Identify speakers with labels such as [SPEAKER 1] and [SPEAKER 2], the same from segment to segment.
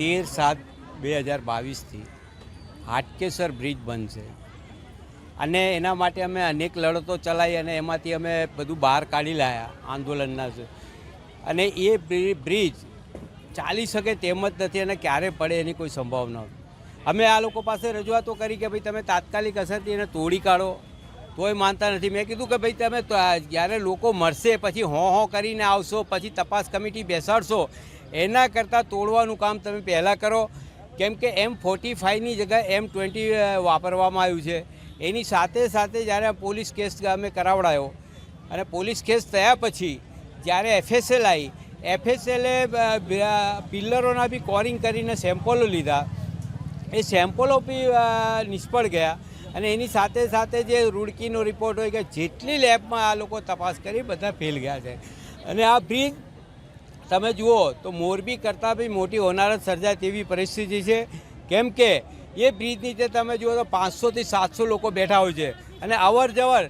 [SPEAKER 1] તેર સાત બે હજાર બાવીસથી હાટકેસર બ્રિજ બનશે. અને એના માટે અમે અનેક લડતો ચલાવી અને એમાંથી અમે બધું બહાર કાઢી લાયા આંદોલનના. અને એ બ્રિજ ચાલી શકે તેમ જ નથી અને ક્યારે પડે એની કોઈ સંભાવના અમે આ લોકો પાસે રજૂઆતો કરી કે ભાઈ તમે તાત્કાલિક અસરથી એને તોડી કાઢો. તોય માનતા નથી. મેં કીધું કે ભાઈ તમે જ્યારે લોકો મળશે પછી હો હો કરીને આવશો, પછી તપાસ કમિટી બેસાડશો એના કરતાં તોડવાનું કામ તમે પહેલાં કરો. કેમ કે એમ ફોર્ટી ફાઇવની જગ્યાએ એમ ટ્વેન્ટી વાપરવામાં આવ્યું છે. એની સાથે સાથે જ્યારે પોલીસ કેસ અમે કરાવડાયો અને પોલીસ કેસ થયા પછી જ્યારે એફએસએલ આવી એફએસએલે પિલ્લરોના બી કોરિંગ કરીને સેમ્પલો લીધા. એ સેમ્પલો બી નિષ્ફળ ગયા અને એની સાથે સાથે જે રૂડકીનો રિપોર્ટ હોય કે જેટલી લેબમાં આ લોકો તપાસ કરી બધા ફેલ ગયા છે. અને આ બ્રિજ તમે જુઓ તો મોરબી કરતાં બી મોટી હોનારત સર્જાય તેવી પરિસ્થિતિ છે. કેમ કે એ બ્રિજ નીચે તમે જુઓ તો પાંચસોથી સાતસો લોકો બેઠા હોય છે. અને અવર જવર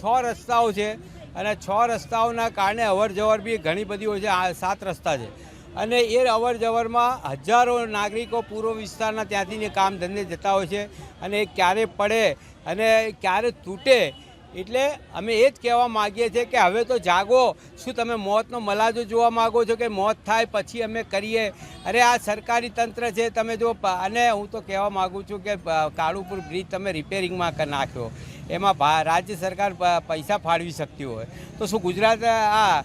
[SPEAKER 1] છ રસ્તાઓ છે. અને છ રસ્તાઓના કારણે અવર જવર બી ઘણી બધી હોય છે. આ સાત રસ્તા છે. અને એ અવર જવરમાં હજારો નાગરિકો પૂર્વ વિસ્તારના ત્યાંથી કામ ધંધે જતા હોય છે. અને એ ક્યારે પડે અને ક્યારે તૂટે એટલે અમે એ જ કહેવા માગીએ છીએ કે હવે તો જાગો. શું તમે મોતનો મલાજો જોવા માગો છો કે મોત થાય પછી અમે કરીએ? અરે આ સરકારી તંત્ર છે, તમે જો અને હું તો કહેવા માગું છું કે કાળુપુર બ્રિજ તમે રિપેરિંગમાં નાખ્યો. એમાં રાજ્ય સરકાર પૈસા ફાળવી શકતી હોય. તો શું ગુજરાત, આ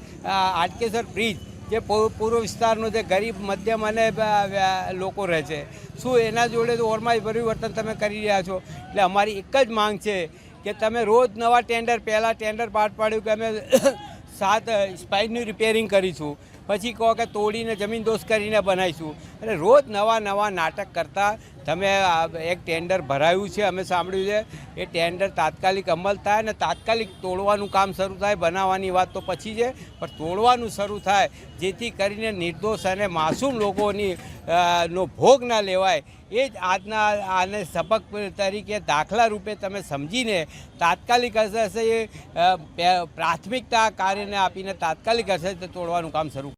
[SPEAKER 1] આટકેસર બ્રિજ જે પૂર્વ વિસ્તારનો જે ગરીબ, મધ્યમ અને લોકો રહે છે. શું એના જોડે ઓરમાય પરિવર્તન તમે કરી રહ્યા છો? એટલે અમારી એક જ માંગ છે કે તમે રોજ નવા ટેન્ડર પહેલાં ટેન્ડર પાર પાડ્યું કે અમે સાત સ્પાઇનનું રિપેરિંગ કરીશું. પછી કહો કે તોડીને જમીન દોષ કરીને બનાવીશું. એટલે રોજ નવા નવા નાટક કરતાં તમે એક ટેન્ડર ભરાયું છે, અમે સાંભળ્યું છે. એ ટેન્ડર તાત્કાલિક અમલ થાય અને તાત્કાલિક તોડવાનું કામ શરૂ થાય, બનાવવાની વાત તો પછી છે, પણ તોડવાનું શરૂ થાય, જેથી કરીને નિર્દોષ અને માસૂમ લોકોની નો ભોગ ના લેવાય. એ જ આજના, આને સબક તરીકે દાખલા રૂપે તમે સમજીને તાત્કાલિક અસર એ પ્રાથમિકતા કાર્યને આપીને તાત્કાલિક અસર તોડવાનું કામ શરૂ